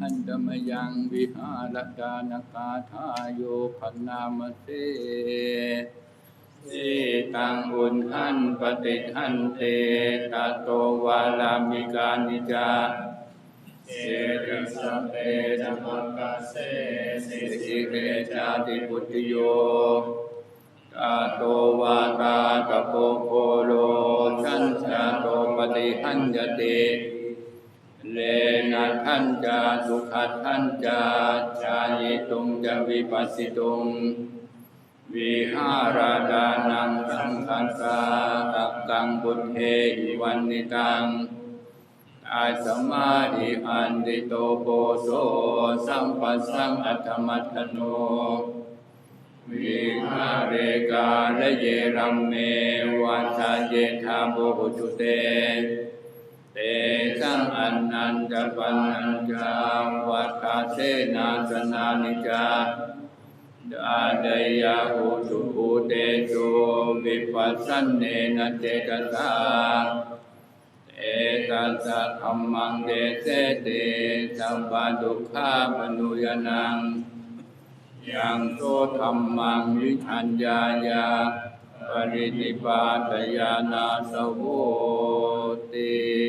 หันตมยังวิหารกานกาทาโยภนามเสสิตังอุนหันปฏิหันเตตะโตวาลามิกานิจาเอติสัพเพสัมภะเสสิสิเกจาติพุทธิโยกาโตวาตาตะโพโคโลชันชาโตปฏิหันยติ เลนะทันจาสุขัดทันจาชายิตุงจะวิปัสสิตุง วิหารดานังสังคัสสาตักกังบุตเทหิวันนิตังอาสมาธิอันติโตโปโสสัมปัสสังอัตมัตถโนวิหาเรกาและเยรัมเมวัฏาเยธาโบจุเตเต สังอันนันจะปันนันจาวัฏาเสนาสนานิจาดาเดยาหุสุภูเตโจวิปัสสันเนนเจตตาเอตัสสะธรรมังเดเสเตสัมปะทุกขาปนุยนังยังโตธรรมังวิชัญญายาปรินิพพานยานาสโวติ